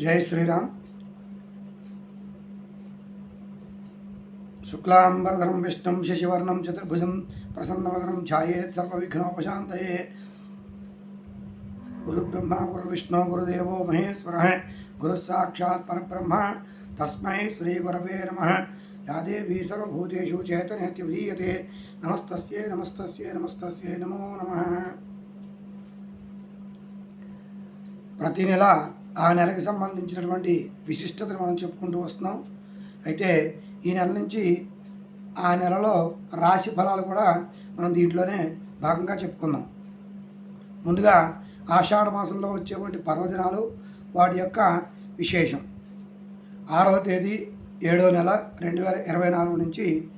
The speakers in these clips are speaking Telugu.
జై శ్రీరామ్ శుక్లాంబరధరం విష్ణుం శశివర్ణం చతుర్భుజం ప్రసన్నవదనం ఛాయేత్ సర్వవిఘ్నోపశాంతయే గురుబ్రహ్మ గురువిష్ణు గురుదేవో మహేశ్వర గురు సాక్షాత్ పరబ్రహ్మ తస్మై శ్రీ గురవే నమ యా దేవీ సర్వభూతేషు చైతన్యతి విధీయతే నమస్తస్యే నమస్తస్యే నమస్తస్యే నమో నమః ప్రతి నెల ఆ నెలకి సంబంధించినటువంటి విశిష్టతను మనం చెప్పుకుంటూ వస్తున్నాం. అయితే ఈ నెల నుంచి ఆ నెలలో రాశి ఫలాలు కూడా మనం దీంట్లోనే భాగంగా చెప్పుకుందాం. ముందుగా ఆషాఢ మాసంలో వచ్చేటువంటి పర్వదినాలు వాటి యొక్క విశేషం. ఆరవ తేదీ ఏడవ నెల రెండు వేల ఇరవై నాలుగు నుంచి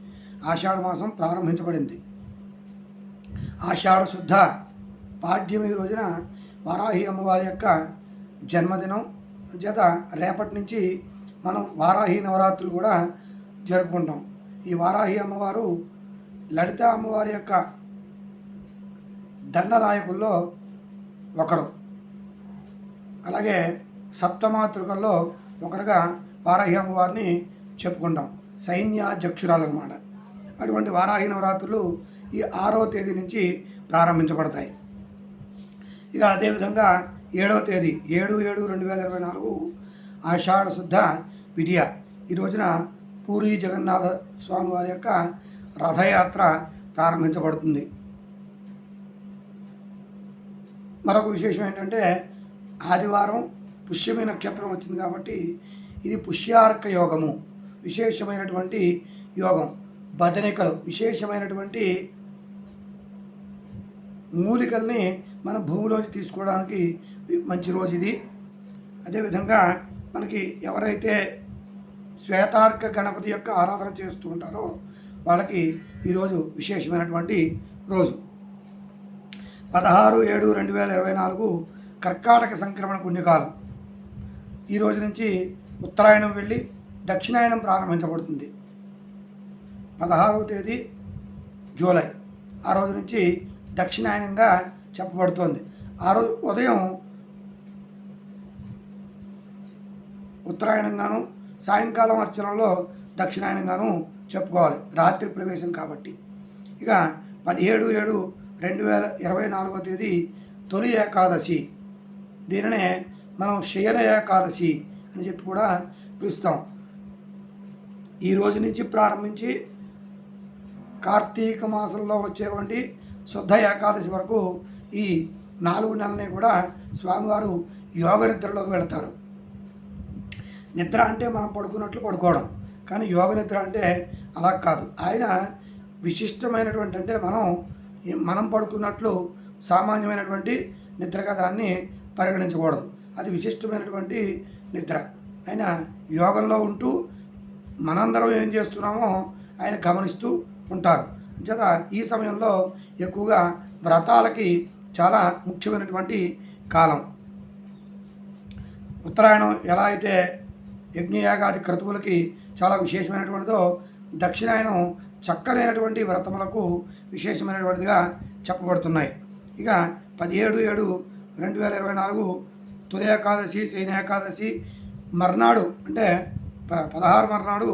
ఆషాఢ మాసం ప్రారంభించబడింది. ఆషాఢ శుద్ధ పాడ్యమి రోజున వారాహి అమ్మవారి యొక్క జన్మదినం చేత రేపటి నుంచి మనం వారాహి నవరాత్రులు కూడా జరుపుకుంటాం. ఈ వారాహి అమ్మవారు లలిత అమ్మవారి యొక్క దండనాయకుల్లో ఒకరు. అలాగే సప్తమాతృకల్లో ఒకరుగా వారాహి అమ్మవారిని చెప్పుకుంటాం. సైన్యాధ్యక్షురాలన్నమాట. అటువంటి వారాహి నవరాత్రులు ఈ ఆరో తేదీ నుంచి ప్రారంభించబడతాయి. ఇక అదేవిధంగా ఏడవ తేదీ ఏడు ఏడు రెండు వేల ఇరవై నాలుగు ఆషాఢ శుద్ధ విద్య. ఈ రోజున పూరి జగన్నాథ స్వామి వారి యొక్క రథయాత్ర ప్రారంభించబడుతుంది. మరొక విశేషం ఏంటంటే ఆదివారం పుష్యమి నక్షత్రం వచ్చింది కాబట్టి ఇది పుష్యార్క యోగము విశేషమైనటువంటి యోగం. భజనికలు విశేషమైనటువంటి మూలికల్ని మన భూమిలోంచి తీసుకోవడానికి మంచి రోజు ఇది. అదేవిధంగా మనకి ఎవరైతే శ్వేతార్క గణపతి యొక్క ఆరాధన చేస్తూ ఉంటారో వాళ్ళకి ఈరోజు విశేషమైనటువంటి రోజు. పదహారు ఏడు రెండు వేల ఇరవై నాలుగు కర్కాటక సంక్రమణ పుణ్యకాలం. ఈ రోజు నుంచి ఉత్తరాయణం వెళ్ళి దక్షిణాయనం ప్రారంభించబడుతుంది. పదహారవ తేదీ జూలై. ఆ రోజు నుంచి దక్షిణాయనంగా చెప్పబడుతోంది. ఆ రోజు ఉదయం ఉత్తరాయణంగాను సాయంకాలం అర్చనలో దక్షిణాయనంగాను చెప్పుకోవాలి. రాత్రి ప్రవేశం కాబట్టి. ఇక పదిహేడు ఏడు రెండు వేల ఇరవై నాలుగో తేదీ తొలి ఏకాదశి. దీనినే మనం శయన ఏకాదశి అని చెప్పి కూడా పిలుస్తాం. ఈ రోజు నుంచి ప్రారంభించి కార్తీక మాసంలో వచ్చేటువంటి శుద్ధ ఏకాదశి వరకు ఈ నాలుగు నెలలని కూడా స్వామివారు యోగ నిద్రలోకి వెళతారు. నిద్ర అంటే మనం పడుకున్నట్లు పడుకోవడం కానీ యోగ నిద్ర అంటే అలా కాదు. ఆయన విశిష్టమైనటువంటి అంటే మనం మనం పడుకున్నట్లు సామాన్యమైనటువంటి నిద్రగా దాన్ని పరిగణించకూడదు. అది విశిష్టమైనటువంటి నిద్ర. ఆయన యోగంలో ఉంటూ మనందరం ఏం చేస్తున్నామో ఆయన గమనిస్తూ ఉంటారు. జత ఈ సమయంలో ఎక్కువగా వ్రతాలకి చాలా ముఖ్యమైనటువంటి కాలం. ఉత్తరాయణం ఎలా అయితే యజ్ఞయాగాది క్రతువులకి చాలా విశేషమైనటువంటిదో దక్షిణాయనం చక్కనైనటువంటి వ్రతములకు విశేషమైనటువంటిదిగా చెప్పబడుతున్నాయి. ఇక పదిహేడు ఏడు రెండు వేల ఇరవై నాలుగు తొలి ఏకాదశి శయన ఏకాదశి మర్నాడు అంటే ప పదహారు మర్నాడు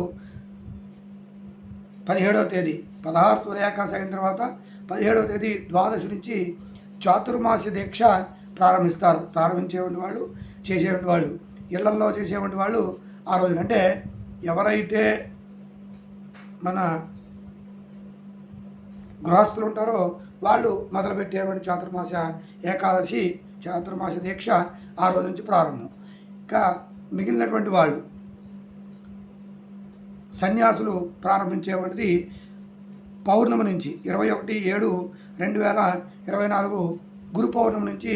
పదిహేడవ తేదీ. పదహారు తొలి ఏకాదశి అయిన తర్వాత పదిహేడవ తేదీ ద్వాదశి నుంచి చాతుర్మాస దీక్ష ప్రారంభిస్తారు. ప్రారంభించేటువంటి వాళ్ళు చేసేటువంటి వాళ్ళు ఇళ్ళల్లో చేసేటువంటి వాళ్ళు ఆ రోజున. అంటే ఎవరైతే మన గృహస్థులు ఉంటారో వాళ్ళు మొదలుపెట్టేటువంటి చాతుర్మాస ఏకాదశి చాతుర్మాస దీక్ష ఆ రోజు నుంచి ప్రారంభం. ఇంకా మిగిలినటువంటి వాళ్ళు సన్యాసులు ప్రారంభించేటువంటిది పౌర్ణమి నుంచి ఇరవై ఒకటి ఏడు రెండు వేల ఇరవై నాలుగు గురు పౌర్ణమి నుంచి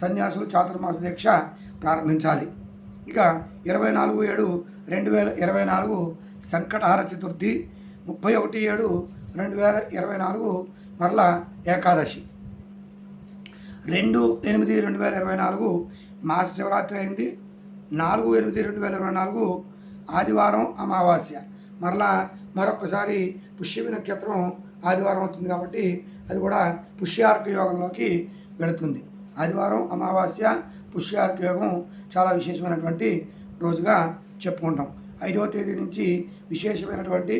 సన్యాసులు చాతుర్మాస దీక్ష ప్రారంభించాలి. ఇక ఇరవై నాలుగు ఏడు రెండు వేల ఇరవై నాలుగు సంకటహార చతుర్థి ముప్పై ఒకటి ఏడు రెండు వేల ఇరవై నాలుగు మరలా ఏకాదశి. రెండు ఎనిమిది రెండు వేల ఇరవై నాలుగు మాస శివరాత్రి అయింది. నాలుగు ఎనిమిది రెండు వేల ఇరవై నాలుగు ఆదివారం అమావాస్య. మరలా మరొకసారి పుష్యమి నక్షత్రం ఆదివారం అవుతుంది కాబట్టి అది కూడా పుష్యార్క యోగంలోకి వెళుతుంది. ఆదివారం అమావాస్య పుష్యార్క యోగం చాలా విశేషమైనటువంటి రోజుగా చెప్పుకుంటాం. ఐదవ తేదీ నుంచి విశేషమైనటువంటి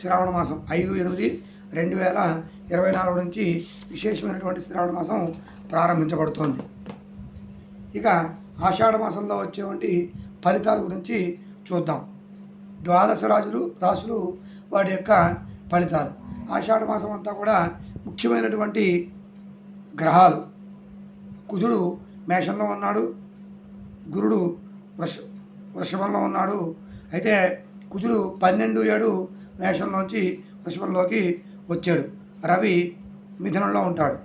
శ్రావణ మాసం ఐదు ఎనిమిది రెండు వేల ఇరవై నాలుగు నుంచి విశేషమైనటువంటి శ్రావణ మాసం ప్రారంభించబడుతోంది. ఇక ఆషాఢ మాసంలో వచ్చేటువంటి ఫలితాల గురించి చూద్దాం. ద్వాదశ రాజులు రాసులు వాటి యొక్క ఫలితాలు. ఆషాఢ మాసం అంతా కూడా ముఖ్యమైనటువంటి గ్రహాలు. కుజుడు మేషంలో ఉన్నాడు. గురుడు వృష వృషభంలో ఉన్నాడు. అయితే కుజుడు పన్నెండు ఏడు మేషంలోంచి వృషభంలోకి వచ్చాడు. రవి మిథునంలో ఉంటాడు.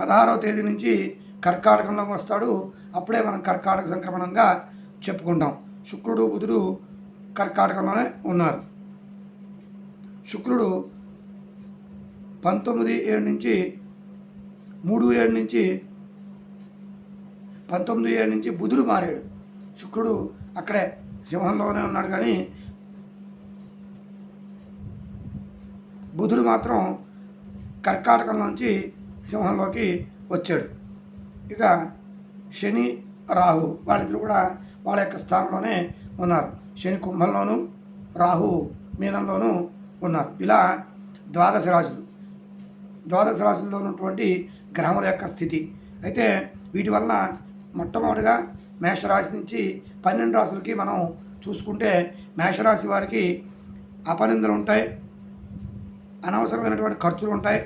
పదహారవ తేదీ నుంచి కర్కాటకంలోకి వస్తాడు. అప్పుడే మనం కర్కాటక సంక్రమణంగా చెప్పుకుంటాం. శుక్రుడు బుధుడు కర్కాటకంలోనే ఉన్నారు. శుక్రుడు పంతొమ్మిది ఏడు నుంచి మూడు ఏడు నుంచి పంతొమ్మిది ఏడు నుంచి బుధుడు మారాడు. శుక్రుడు అక్కడే సింహంలోనే ఉన్నాడు కానీ బుధుడు మాత్రం కర్కాటకం నుంచి సింహంలోకి వచ్చాడు. ఇక శని రాహు వాళ్ళిద్దరు కూడా వాళ్ళ యొక్క స్థానంలోనే ఉన్నారు. శని కుంభంలోను రాహు మీనంలోనూ ఉన్నారు. ఇలా ద్వాదశ రాశులు. ద్వాదశ రాశుల్లో ఉన్నటువంటి గ్రహముల యొక్క స్థితి. అయితే వీటి వలన మొట్టమొదటిగా మేషరాశి నుంచి పన్నెండు రాశులకి మనం చూసుకుంటే మేషరాశి వారికి అపనిందలు ఉంటాయి అనవసరమైనటువంటి ఖర్చులు ఉంటాయి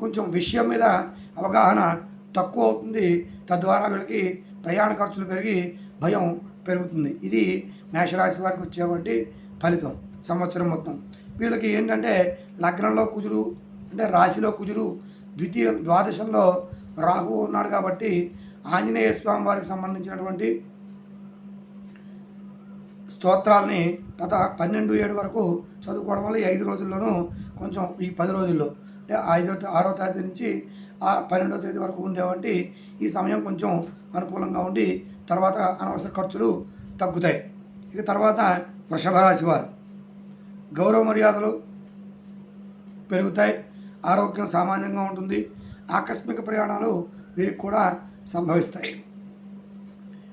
కొంచెం విషయం మీద అవగాహన తక్కువ అవుతుంది. తద్వారా వీళ్ళకి ప్రయాణ ఖర్చులు పెరిగి భయం పెరుగుతుంది. ఇది మేషరాశి వారికి వచ్చేటువంటి ఫలితం సంవత్సరం మొత్తం. వీళ్ళకి ఏంటంటే లగ్నంలో కుజుడు అంటే రాశిలో కుజుడు ద్వితీయ ద్వాదశంలో రాహు ఉన్నాడు కాబట్టి ఆంజనేయ స్వామి వారికి సంబంధించినటువంటి స్తోత్రాలని పద పన్నెండు ఏడు వరకు చదువుకోవడం వల్ల ఈ ఐదు రోజుల్లోనూ కొంచెం ఈ పది రోజుల్లో అంటే ఐదో ఆరో తేదీ నుంచి ఆ పన్నెండో తేదీ వరకు ఉండేవంటి ఈ సమయం కొంచెం అనుకూలంగా ఉండి తర్వాత అనవసర ఖర్చులు తగ్గుతాయి. ఇక తర్వాత వృషభ రాశి వారు. గౌరవ మర్యాదలు పెరుగుతాయి. ఆరోగ్యం సామాన్యంగా ఉంటుంది. ఆకస్మిక ప్రయాణాలు వీరికి కూడా సంభవిస్తాయి.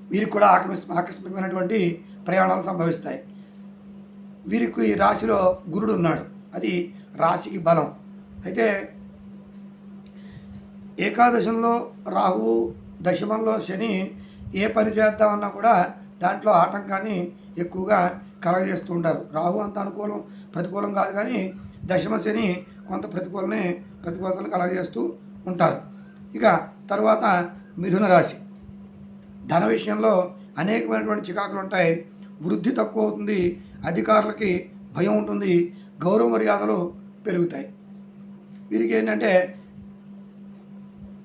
వీరికి కూడా ఆకస్మి ఆకస్మికమైనటువంటి ప్రయాణాలు సంభవిస్తాయి. వీరికి ఈ రాశిలో గురుడు ఉన్నాడు. అది రాశికి బలం. అయితే ఏకాదశంలో రాహువు దశమంలో శని ఏ పని చేద్దామన్నా కూడా దాంట్లో ఆటంకాన్ని ఎక్కువగా కలగజేస్తూ ఉంటారు. రాహు అంత అనుకూలం ప్రతికూలం కాదు కానీ దశమ శని కొంత ప్రతికూలనే ప్రతికూలతను కలగజేస్తూ ఉంటారు. ఇక తర్వాత మిథున రాశి. ధన విషయంలో అనేకమైనటువంటి చికాకులు ఉంటాయి. వృద్ధి తక్కువ అవుతుంది అధికారులకి భయం ఉంటుంది గౌరవ మర్యాదలు పెరుగుతాయి. వీరికి ఏంటంటే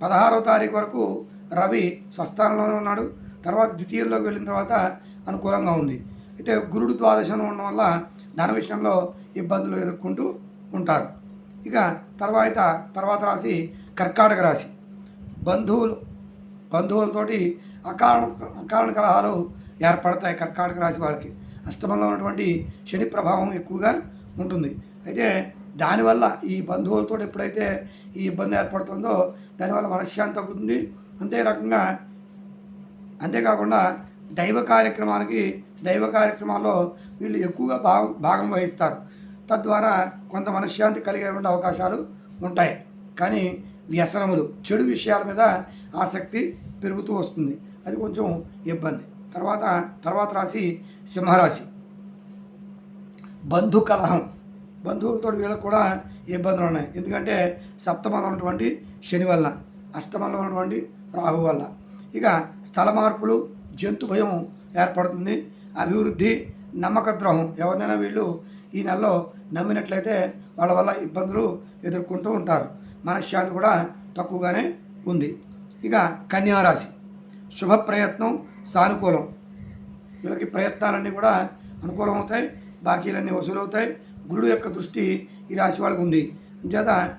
పదహారవ తారీఖు వరకు రవి స్వస్థానంలోనే ఉన్నాడు. తర్వాత ద్వితీయంలోకి వెళ్ళిన తర్వాత అనుకూలంగా ఉంది. అయితే గురుడు ద్వాదశంలో ఉండడం వల్ల ధన విషయంలో ఇబ్బందులు ఎదుర్కొంటూ ఉంటారు. ఇక తర్వాత తర్వాత రాశి కర్కాటక రాశి. బంధువులు బంధువులతోటి అకారణ అకారణ కలహాలు ఏర్పడతాయి కర్కాటక రాశి వాళ్ళకి అష్టమంలో ఉన్నటువంటి శని ప్రభావం ఎక్కువగా ఉంటుంది. అయితే దానివల్ల ఈ బంధువులతో ఎప్పుడైతే ఈ ఇబ్బంది ఏర్పడుతుందో దానివల్ల మనశ్శాంతి తగ్గుతుంది. అంతే రకంగా అంతేకాకుండా దైవ కార్యక్రమానికి దైవ కార్యక్రమాల్లో వీళ్ళు ఎక్కువగా భాగం భాగం వహిస్తారు. తద్వారా కొంత మనశ్శాంతి కలిగేటువంటి అవకాశాలు ఉంటాయి. కానీ వ్యసనములు చెడు విషయాల మీద ఆసక్తి పెరుగుతూ వస్తుంది. అది కొంచెం ఇబ్బంది. తర్వాత తర్వాత రాశి సింహరాశి. బంధు కలహం. బంధువులతో వీళ్ళకి కూడా ఇబ్బందులు ఉన్నాయి. ఎందుకంటే సప్తమంలో ఉన్నటువంటి శని వల్ల అష్టమంలో ఉన్నటువంటి రాహు వల్ల. ఇక స్థల మార్పులు జంతు భయం ఏర్పడుతుంది. అభివృద్ధి నమ్మక ద్రోహం. ఎవరినైనా వీళ్ళు ఈ నెలలో నమ్మినట్లయితే వాళ్ళ వల్ల ఇబ్బందులు ఎదుర్కొంటూ ఉంటారు. మనశ్శాంతి కూడా తక్కువగానే ఉంది. ఇక కన్యారాశి శుభ ప్రయత్నం సానుకూలం. వీళ్ళకి ప్రయత్నాలన్నీ కూడా అనుకూలం అవుతాయి. బాకీలన్నీ వసూలవుతాయి గురుడు యొక్క దృష్టి ఈ రాశి వాళ్ళకు ఉంది. అంచేత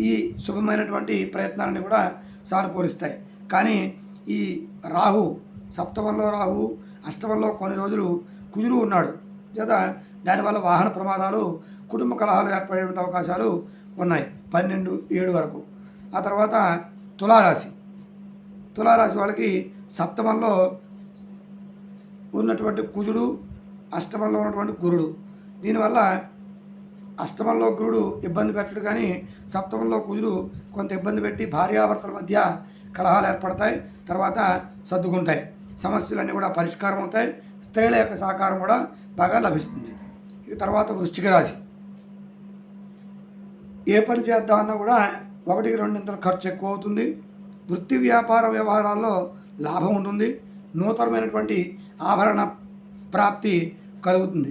ఈ శుభమైనటువంటి ప్రయత్నాలన్నీ కూడా సానుకూలిస్తాయి కానీ ఈ రాహు సప్తమంలో రాహు అష్టమంలో కొన్ని రోజులు కుజుడు ఉన్నాడు. లేదా దానివల్ల వాహన ప్రమాదాలు కుటుంబ కలహాలు ఏర్పడే అవకాశాలు ఉన్నాయి. పన్నెండు ఏడు వరకు. ఆ తర్వాత తులారాశి. తులారాశి వాళ్ళకి సప్తమంలో ఉన్నటువంటి కుజుడు అష్టమంలో ఉన్నటువంటి గురుడు. దీనివల్ల అష్టమంలో గురుడు ఇబ్బంది పెట్టడు కానీ సప్తమంలో కుజుడు కొంత ఇబ్బంది పెట్టి భార్యాభర్తల మధ్య కలహాలు ఏర్పడతాయి తర్వాత సర్దుకుంటాయి. సమస్యలన్నీ కూడా పరిష్కారం అవుతాయి స్త్రీల యొక్క సహకారం కూడా బాగా లభిస్తుంది. ఇక తర్వాత వృశ్చిక రాశి. ఏ పని చేద్దామన్నా కూడా ఒకటికి రెండింతలు ఖర్చు ఎక్కువ అవుతుంది. వృత్తి వ్యాపార వ్యవహారాల్లో లాభం ఉంటుంది. నూతనమైనటువంటి ఆభరణ ప్రాప్తి కలుగుతుంది.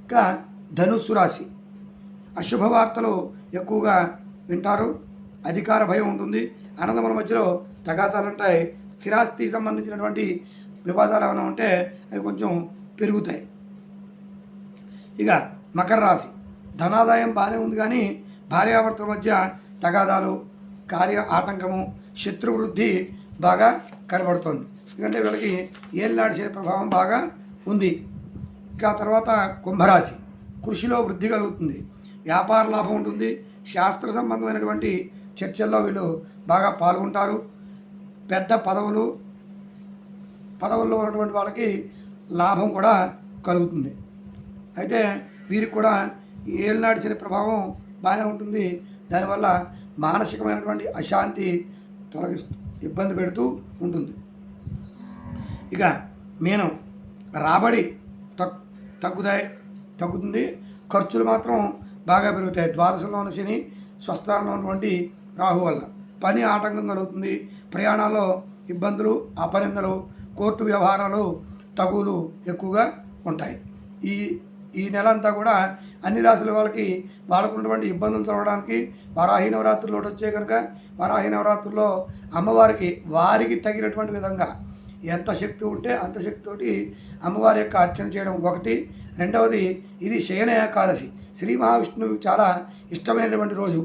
ఇంకా ధనుస్సు రాశి. అశుభ వార్తలు ఎక్కువగా వింటారు. అధికార భయం ఉంటుంది. అనందముల మధ్యలో తగాదాలు ఉంటాయి స్థిరాస్తికి సంబంధించినటువంటి వివాదాలు ఏమైనా ఉంటే అవి కొంచెం పెరుగుతాయి. ఇక మకర రాశి. ధనాదాయం బాగానే ఉంది కానీ భార్యాభర్తల మధ్య తగాదాలు కార్య ఆటంకము శత్రువృద్ధి బాగా కనబడుతోంది. ఎందుకంటే వీళ్ళకి ఏళ్ళనాడు శని ప్రభావం బాగా ఉంది. ఇంకా తర్వాత కుంభరాశి. కృషిలో వృద్ధి కలుగుతుంది. వ్యాపార లాభం ఉంటుంది. శాస్త్ర సంబంధమైనటువంటి చర్చల్లో వీళ్ళు బాగా పాల్గొంటారు. పెద్ద పదవులు పదవుల్లో ఉన్నటువంటి వాళ్ళకి లాభం కూడా కలుగుతుంది. అయితే వీరికి కూడా ఏళ్ళనాడు శని ప్రభావం బాగానే ఉంటుంది. దానివల్ల మానసికమైనటువంటి అశాంతి తొలగిస్తూ ఇబ్బంది పెడుతూ ఉంటుంది. ఇక మీనం రాబడి తగ్ తగ్గుతాయి తగ్గుతుంది. ఖర్చులు మాత్రం బాగా పెరుగుతాయి. ద్వాదశంలో ఉన్న శని స్వస్థానంలో ఉన్నటువంటి రాహు వల్ల. పని ఆటంకం కలుగుతుంది. ప్రయాణాల్లో ఇబ్బందులు అపనిందలు కోర్టు వ్యవహారాలు తగులు ఎక్కువగా ఉంటాయి. ఈ ఈ నెల అంతా కూడా అన్ని రాశుల వాళ్ళకి వాళ్ళకు ఉన్నటువంటి ఇబ్బందులు తొలగడానికి వరాహీ నవరాత్రులు ఒకటి వచ్చే కనుక వరాహి నవరాత్రుల్లో అమ్మవారికి వారికి తగినటువంటి విధంగా ఎంత శక్తి ఉంటే అంత శక్తితోటి అమ్మవారి యొక్క అర్చన చేయడం ఒకటి. రెండవది ఇది శయన ఏకాదశి. శ్రీ మహావిష్ణువు చాలా ఇష్టమైనటువంటి రోజు.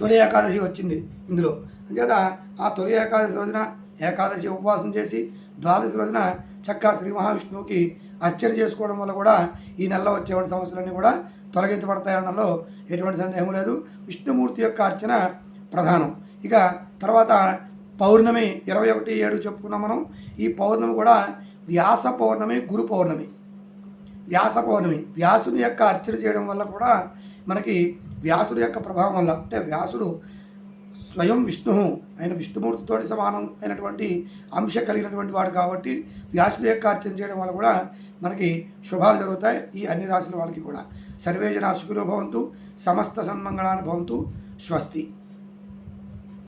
తొలి ఏకాదశి వచ్చింది ఇందులో. అంచేత ఆ తొలి ఏకాదశి రోజున ఏకాదశి ఉపవాసం చేసి ద్వాదశి రోజున చక్కగా శ్రీ మహావిష్ణువుకి అర్చన చేసుకోవడం వల్ల కూడా ఈ నెలలో వచ్చేటువంటి సమస్యలన్నీ కూడా తొలగించబడతాయనలో ఎటువంటి సందేహం లేదు. విష్ణుమూర్తి యొక్క అర్చన ప్రధానం. ఇక తర్వాత పౌర్ణమి ఇరవై ఒకటి ఏడు చెప్పుకున్నాం మనం. ఈ పౌర్ణమి కూడా వ్యాస పౌర్ణమి గురు పౌర్ణమి. వ్యాస పౌర్ణమి. వ్యాసుని యొక్క అర్చన చేయడం వల్ల కూడా మనకి వ్యాసుడి యొక్క ప్రభావం వల్ల అంటే వ్యాసుడు స్వయం విష్ణువు ఆయన విష్ణుమూర్తితోటి సమానం అయినటువంటి అంశ కలిగినటువంటి వాడు కాబట్టి వ్యాసుడి యొక్క అర్చన చేయడం వల్ల కూడా మనకి శుభాలు జరుగుతాయి ఈ అన్ని రాశుల వాళ్ళకి కూడా. సర్వేజన భవంతు సమస్త సన్మంగళాన్ని భవంతు స్వస్తి.